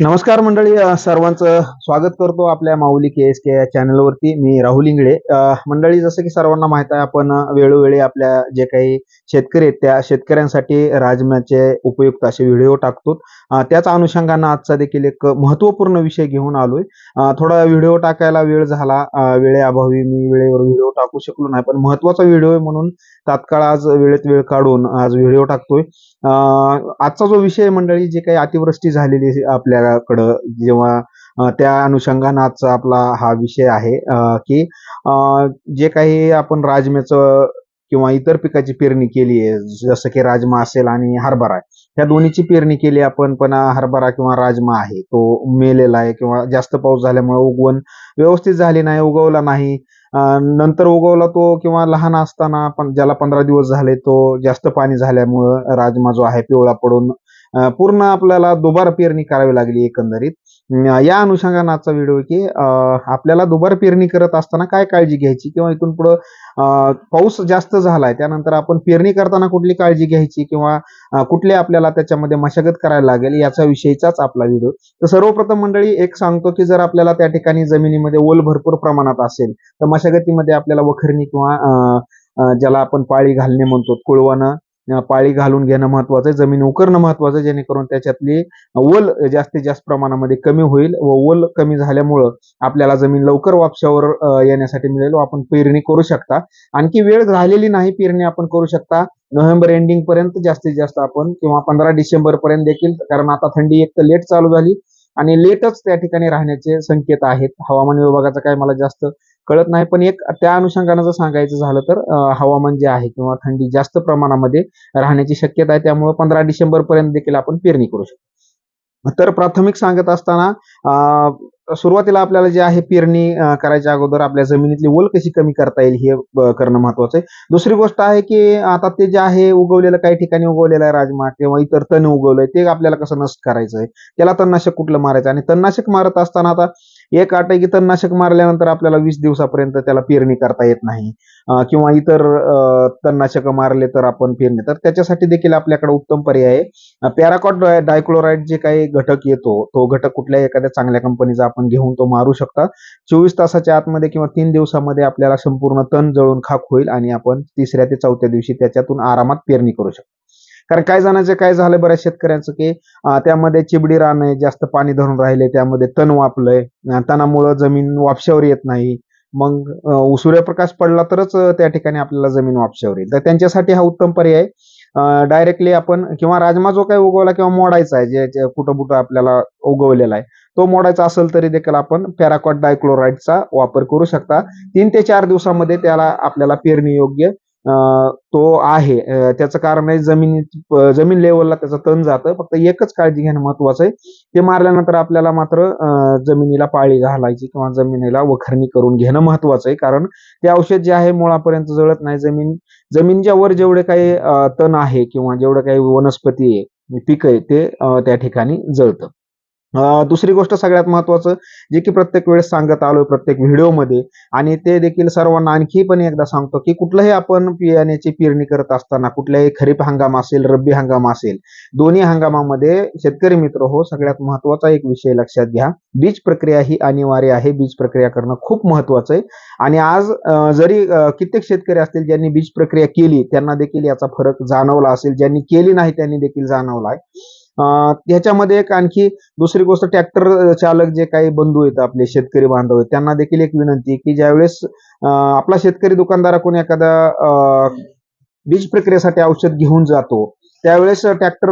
नमस्कार मंडळी सर्वांचं स्वागत करतो आपल्या माऊली के एस के या चॅनलवरती. मी राहुल इंगळे. मंडळी जसं की सर्वांना माहीत आहे आपण वेळोवेळी आपल्या जे काही शेतकरी आहेत त्या शेतकऱ्यांसाठी राजमाचे उपयुक्त असे व्हिडिओ टाकतो. त्याच अनुषंगानं आजचा देखील एक महत्त्वपूर्ण विषय घेऊन आलोय. थोडा व्हिडिओ टाकायला वेळ झाला. वेळेअभावी मी वेळेवर व्हिडिओ टाकू शकलो नाही पण महत्त्वाचा व्हिडिओ आहे म्हणून तात्काळ आज वेळेत वेळ काढून आज व्हिडिओ टाकतोय. आजचा जो विषय मंडळी जे काही अतिवृष्टी झालेली आहे आपल्याकडं जेव्हा त्या अनुषंगानं आजचा आपला हा विषय आहे की जे काही आपण राजम्याचं किंवा इतर पिकाची पेरणी केली आहे जसं की राजमा असेल आणि हरभरा आहे ह्या दोन्हीची पेरणी केली आपण पण हरभरा किंवा राजमा आहे तो मेलेला आहे किंवा जास्त पाऊस झाल्यामुळे उगवण व्यवस्थित झाली नाही उगवला नाही नंतर उगवला तो किंवा लहान असताना पण ज्याला पंधरा दिवस झाले तो जास्त पाणी झाल्यामुळं राजमा जो आहे पिवळा पडून पूर्ण आपल्याला दुबार पेरणी करावी लागली एकंदरीत. या अनुषंगानं आजचा व्हिडिओ की आपल्याला दुबार पेरणी करत असताना काय काळजी घ्यायची? किंवा इथून पुढं पाऊस जास्त झालाय त्यानंतर आपण पेरणी करताना कुठली काळजी घ्यायची? किंवा अ, कुठली आपल्याला त्याच्यामध्ये मशागत करायला लागेल? याचा विषयीचाच आपला व्हिडिओ तर सर्वप्रथम मंडळी एक सांगतो की जर आपल्याला त्या ठिकाणी जमिनीमध्ये ओल भरपूर प्रमाणात असेल तर मशागतीमध्ये आपल्याला वखरणी किंवा ज्याला आपण पाळी घालणे म्हणतो कुळवानं पाळी घालून घेणं महत्वाचं आहे. जमीन उकरणं महत्वाचं आहे. जेणेकरून त्याच्यातली वल जास्तीत जास्त प्रमाणामध्ये कमी होईल व वल कमी झाल्यामुळं आपल्याला जमीन लवकर वापशावर येण्यासाठी मिळेल व आपण पेरणी करू शकता. आणखी वेळ राहिलेली नाही पेरणी आपण करू शकता. नोव्हेंबर एंडिंग पर्यंत जास्तीत जास्त आपण किंवा पंधरा डिसेंबर पर्यंत देखील कारण आता थंडी एक तर लेट चालू झाली. आणि लेटच त्या ठिकाणी राहण्याचे संकेत आहेत. हवामान विभागाचा काय मला जास्त कळत नाही. पण एक त्या अनुषंगानं जर सांगायचं झालं तर हवामान जे आहे किंवा थंडी जास्त प्रमाणामध्ये राहण्याची शक्यता आहे. त्यामुळे पंधरा डिसेंबर पर्यंत देखील आपण पेरणी करू शकतो. तर प्राथमिक सांगत असताना सुरुवातीला आपल्याला जे आहे पेरणी करायच्या अगोदर आपल्या जमिनीतली ओल कशी कमी करता येईल हे करणं महत्वाचं आहे. दुसरी गोष्ट आहे की आता ते जे आहे उगवलेलं काही ठिकाणी उगवलेलं आहे राजमा किंवा इतर तण उगवलंय ते आपल्याला कसं नष्ट करायचं आहे? त्याला तणनाशक कुठलं मारायचं आणि तणनाशक मारत असताना आता एक अट की तणनाशक मारल्यानंतर आपल्याला वीस दिवसापर्यंत त्याला पेरणी करता येत नाही. किंवा इतर तणनाशक मारले तर आपण पेरणी तर त्याच्यासाठी देखील आपल्याकडे उत्तम पर्याय आहे. पॅराकॉट डायक्लोराईड जे काही घटक येतो तो घटक कुठल्याही एखाद्या चांगल्या कंपनीचा आपण घेऊन तो मारू शकता. चोवीस तासाच्या आतमध्ये किंवा तीन दिवसामध्ये आपल्याला संपूर्ण तण जळून खाक होईल आणि आपण तिसऱ्या ते चौथ्या दिवशी त्याच्यातून आरामात पेरणी करू शकतो. कारण काय जणांचं काय झालं बऱ्याच शेतकऱ्यांचं की त्यामध्ये चिबडी रान आहे जास्त पाणी धरून राहिले त्यामध्ये तण वापलंय तणामुळं जमीन वापशावर येत नाही. मग सूर्यप्रकाश पडला तरच त्या ठिकाणी आपल्याला जमीन वापशावर येईल. तर त्यांच्यासाठी हा उत्तम पर्याय. डायरेक्टली आपण किंवा राजमा जो काही उगवला किंवा मोडायचा आहे जे कुठं कुठं आपल्याला उगवलेला आहे तो मोडायचा असेल तरी देखील आपण पॅराकॉट डायक्लोराईडचा वापर करू शकता. तीन ते चार दिवसामध्ये त्याला आपल्याला पेरणी योग्य तो आहे. त्याचं कारण आहे जमीन जमीन लेवलला त्याचं तण जातं. फक्त एकच काळजी घेणं महत्वाचं आहे. ते मारल्यानंतर आपल्याला मात्र जमिनीला पाळी घालायची किंवा जमिनीला वखरणी करून घेणं महत्वाचं आहे. कारण ते औषध जे आहे मुळापर्यंत जळत नाही. जमीन जमिनीच्या वर जेवढे काही तण आहे किंवा जेवढं काही वनस्पती आहे पीक आहे ते त्या ठिकाणी जळतं. दुसरी गोष्ट सगळ्यात महत्वाचं जे की प्रत्येक वेळेस सांगत आलोय प्रत्येक व्हिडिओमध्ये आणि ते देखील सर्वांना आणखी पण एकदा सांगतो की कुठलंही आपण बियाण्याची पेरणी करत असताना कुठल्याही खरीप हंगाम असेल रब्बी हंगाम असेल दोन्ही हंगामामध्ये शेतकरी मित्र हो सगळ्यात महत्त्वाचा एक विषय लक्षात घ्या. बीज प्रक्रिया ही अनिवार्य आहे. बीज प्रक्रिया करणं खूप महत्वाचं आहे. आणि आज जरी कित्येक शेतकरी असतील ज्यांनी बीज प्रक्रिया केली त्यांना देखील याचा फरक जाणवला असेल. ज्यांनी केली नाही त्यांनी देखील जाणवलाय ह्याच्यामध्ये एक आणखी दुसरी गोष्ट ट्रॅक्टर चालक जे काही बंधू आहेत आपले शेतकरी बांधव आहेत त्यांना देखील एक विनंती की ज्यावेळेस आपला शेतकरी दुकानदाराकडून एखादा बीज प्रक्रियेसाठी औषध घेऊन जातो त्यावेळेस ट्रॅक्टर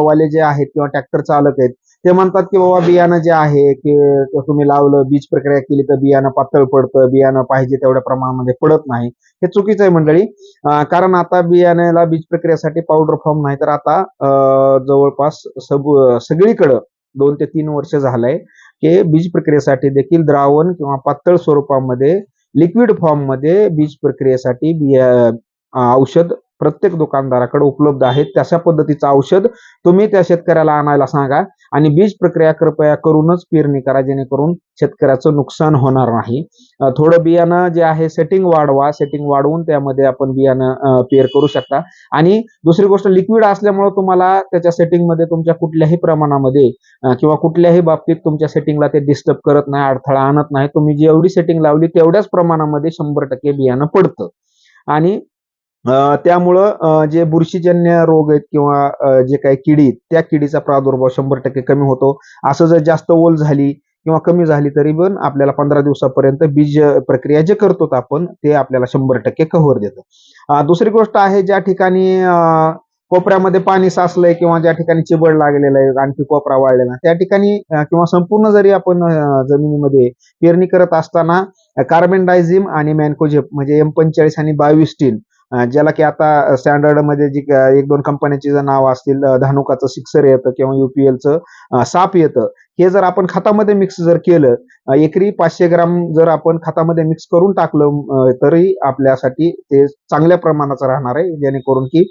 वाले जे आहेत किंवा ट्रॅक्टर चालक आहेत ते म्हणतात की बाबा बियाणं जे आहे की तुम्ही लावलं बीज प्रक्रिया केली तर बियाणं पातळ पडतं बियाणं पाहिजे तेवढ्या प्रमाणामध्ये पडत नाही. हे चुकीचं आहे मंडळी. कारण आता बियाण्याला बीज प्रक्रियेसाठी पावडर फॉर्म नाही. तर आता जवळपास सब सगळीकडं दोन ते तीन वर्ष झालंय की बीज प्रक्रियेसाठी देखील द्रावण किंवा पातळ स्वरूपामध्ये लिक्विड फॉर्ममध्ये बीज प्रक्रियेसाठी बिया औषध प्रत्येक दुकानदाराकडे उपलब्ध आहेत. तशा पद्धतीचं औषध तुम्ही त्या शेतकऱ्याला आणायला सांगा आणि बीज प्रक्रिया कृपया करूनच पेरणी करा जेणेकरून शेतकऱ्याचं नुकसान होणार नाही. थोडं बियाणं जे आहे सेटिंग वाढवा. सेटिंग वाढवून त्यामध्ये आपण बियाणं पेर करू शकता. आणि दुसरी गोष्ट लिक्विड असल्यामुळे तुम्हाला त्याच्या सेटिंगमध्ये तुमच्या कुठल्याही प्रमाणामध्ये किंवा कुठल्याही बाबतीत तुमच्या सेटिंगला ते डिस्टर्ब करत नाही अडथळा आणत नाही. तुम्ही जेवढी सेटिंग लावली तेवढ्याच प्रमाणामध्ये शंभर टक्के बियाणं पडतं. आणि त्यामुळं जे बुरशीजन्य रोग आहेत किंवा जे काही किडी आहेत, त्या किडीचा प्रादुर्भाव शंभर टक्के कमी होतो. असं जर जास्त ओल झाली किंवा कमी झाली तरी पण आपल्याला पंधरा दिवसापर्यंत बीज प्रक्रिया जे करतो आपण ते आपल्याला शंभर टक्के कव्हर देतं. दुसरी गोष्ट आहे ज्या ठिकाणी कोपऱ्यामध्ये पाणी साचलंय किंवा ज्या ठिकाणी चिबड लागलेलं आहे आणखी कोपरा वाळलेला त्या ठिकाणी किंवा संपूर्ण जरी आपण जमिनीमध्ये पेरणी करत असताना कार्बन डायझिम आणि मॅनकोजेप म्हणजे एम पंचेचाळीस आणि बावीस स्टील ज्याला की आता स्टँडर्डमध्ये जी एक दोन कंपन्यांची जर नाव असतील धानुकाचं सिक्सर येतं किंवा युपीएलचं साप येतं. हे जर आपण खतामध्ये मिक्स जर केलं एकरी पाचशे ग्राम जर आपण खतामध्ये मिक्स करून टाकलं तरी आपल्यासाठी ते चांगल्या प्रमाणाचं राहणार आहे. जेणेकरून की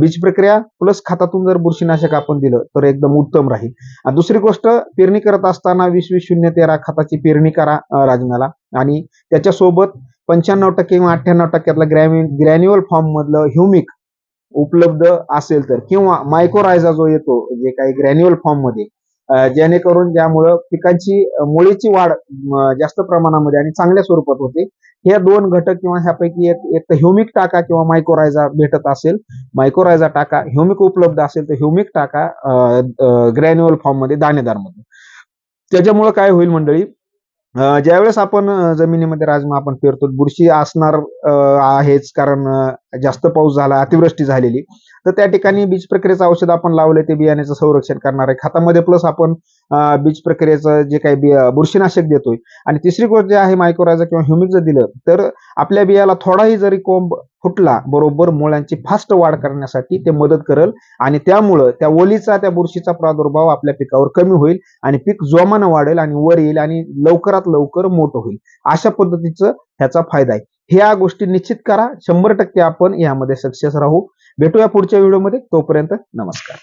बीज प्रक्रिया प्लस खतातून जर बुरशीनाशक आपण दिलं तर एकदम उत्तम राहील. दुसरी गोष्ट पेरणी करत असताना वीस वीस शून्य तेरा खताची पेरणी करा राजनाला. आणि त्याच्यासोबत पंच्याण्णव टक्के किंवा अठ्ठ्याण्णव टक्क्यातलं ग्रॅम्यु ग्रॅन्युअल फॉर्म मधलं ह्युमिक उपलब्ध असेल तर किंवा मायक्रोरायझा जो येतो जे काही ग्रॅन्युअल फॉर्ममध्ये जेणेकरून ज्यामुळं पिकांची मुळीची वाढ जास्त प्रमाणामध्ये आणि चांगल्या स्वरूपात होते हे दोन घटक किंवा ह्यापैकी एक एक ह्युमिक टाका किंवा मायक्रोरायझा भेटत असेल. मायक्रोरायझा टाका ह्युमिक उपलब्ध असेल तर ह्युमिक टाका ग्रॅन्युअल फॉर्ममध्ये दाणेदारमध्ये. त्याच्यामुळे काय होईल मंडळी ज्यावेळेस आपण जमिनीमध्ये राजमा आपण पेरतो बुरशी असणार आहेच कारण जास्त पाऊस झाला अतिवृष्टी झालेली. तर त्या ठिकाणी बीज प्रक्रियेचं औषध आपण लावले ते बियाण्याचं संरक्षण करणार आहे. खतामध्ये प्लस आपण बीज प्रक्रियेचं जे काही बुरशीनाशक देतोय. आणि तिसरी गोष्ट जे आहे मायक्रोरायझा किंवा ह्युमिक जर दिलं तर आपल्या बियाला थोडाही जरी कोंब फुटला बरोबर मुळांची फास्ट वाढ करण्यासाठी ते मदत करेल आणि त्यामुळं त्या ओलीचा त्या बुरशीचा प्रादुर्भाव आपल्या पिकावर कमी होईल आणि पीक जोमानं वाढेल आणि वर येईल आणि लवकरात लवकर मोठं होईल. अशा पद्धतीचं ह्याचा फायदा आहे. ह्या गोष्टी निश्चित करा. शंभर टक्के आपण यामध्ये सक्सेस राहू. भेटूया पुढच्या व्हिडिओमध्ये. तोपर्यंत नमस्कार.